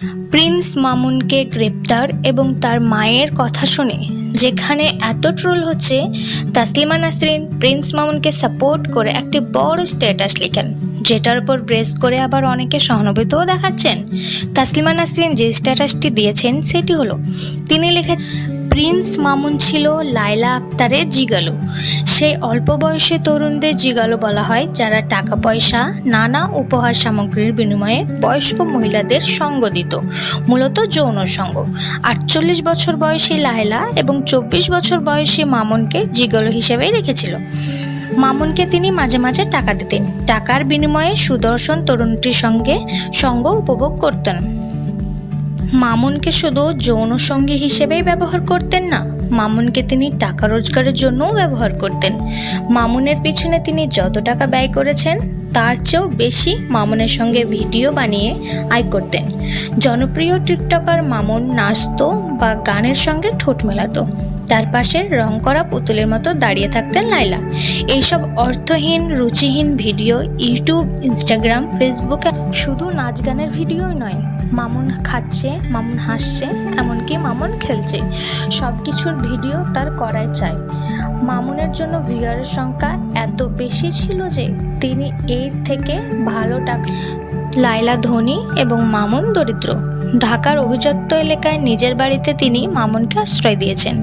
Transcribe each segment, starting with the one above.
Prince মামুনকে গ্রেপ্তার এবং তার মায়ের কথা শুনে, যেখানে এত ট্রোল হচ্ছে, তাসলিমা নাসরিন প্রিন্স মামুনকে সাপোর্ট করে একটি বড় স্ট্যাটাস লিখেন, যেটার উপর ব্রেস করে আবার অনেকে সহানুভূতিও দেখাচ্ছেন। তাসলিমা নাসরিন যে স্ট্যাটাসটি দিয়েছেন, সেটি হলো, তিনি লিখে প্রিন্স মামুন ছিল লায়লা আক্তারের জিগালো। সেই অল্প বয়সে তরুণদের জিগালো বলা হয়, যারা টাকা পয়সা নানা উপহার সামগ্রীর বিনিময়ে বয়স্ক মহিলাদের সঙ্গ দিত, মূলত যৌন সঙ্গ। আটচল্লিশ বছর বয়সী লায়লা এবং চব্বিশ বছর বয়সী মামুনকে জিগালো হিসেবেই রেখেছিল। মামুনকে তিনি মাঝে মাঝে টাকা দিতেন। টাকার বিনিময়ে সুদর্শন তরুণটির সঙ্গে সঙ্গ উপভোগ করতেন। মামুনকে শুধু যৌন সঙ্গী হিসেবেই ব্যবহার করতেন না, মামুনকে তিনি টাকা রোজগারের জন্যও ব্যবহার করতেন। মামুনের পিছনে তিনি যত টাকা ব্যয় করেছেন, তার চেয়েও বেশি মামুনের সঙ্গে ভিডিও বানিয়ে আয় করতেন। জনপ্রিয় টিকটকার মামুন নাচত বা গানের সঙ্গে ঠোঁট মেলাতো। তার পাশে রং করা পুতুলের মতো দাঁড়িয়ে থাকতেন লাইলা এইসব অর্থহীন, রুচিহীন ভিডিও ইউটিউব, ইনস্টাগ্রাম, ফেসবুকে শুধু নাচ গানের ভিডিওই নয়, মামুন খাচ্ছে, মামুন হাসছে, এমনকি মামুন খেলছে। সব কিছুর ভিডিও তার করাই চায়। মামুনের জন্য ভিউয়ারের সংখ্যা এত বেশি ছিল যে তিনি এই থেকে ভালো টাকা লাইলা ধনী এবং মামুন দরিদ্র। ঢাকার অভিজাত্য এলাকায় নিজের বাড়িতে তিনি মামুনকে আশ্রয় দিয়েছেন।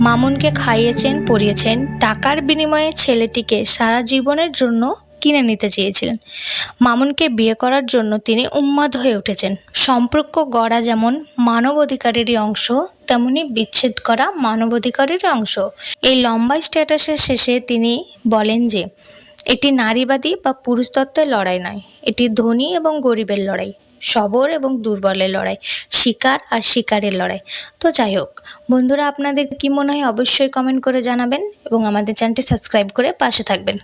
মামুনকে খাইয়েছেন পরিয়েছেন টাকার বিনিময়ে ছেলেটিকে সারা জীবনের জন্য কিনে নিতে চেয়েছিলেন। মামুনকে বিয়ে করার জন্য তিনি উন্মাদ হয়ে উঠেছেন। সম্পর্ক গড়া যেমন মানব অধিকারেরই অংশ, তেমনি বিচ্ছেদ করা মানবাধিকারেরই অংশ। এই লম্বা স্ট্যাটাসের শেষে তিনি বলেন যে এটি নারীবাদী বা পুরুষতত্ত্বের লড়াই নয়। এটি ধনী এবং গরিবের লড়াই, সবর এবং দুর্বলের লড়াই, শিকার আর শিকারের লড়াই। তো যাই হোক, বন্ধুরা, আপনাদের কি মনে হয় অবশ্যই কমেন্ট করে জানাবেন এবং আমাদের চ্যানেলটি সাবস্ক্রাইব করে পাশে থাকবেন।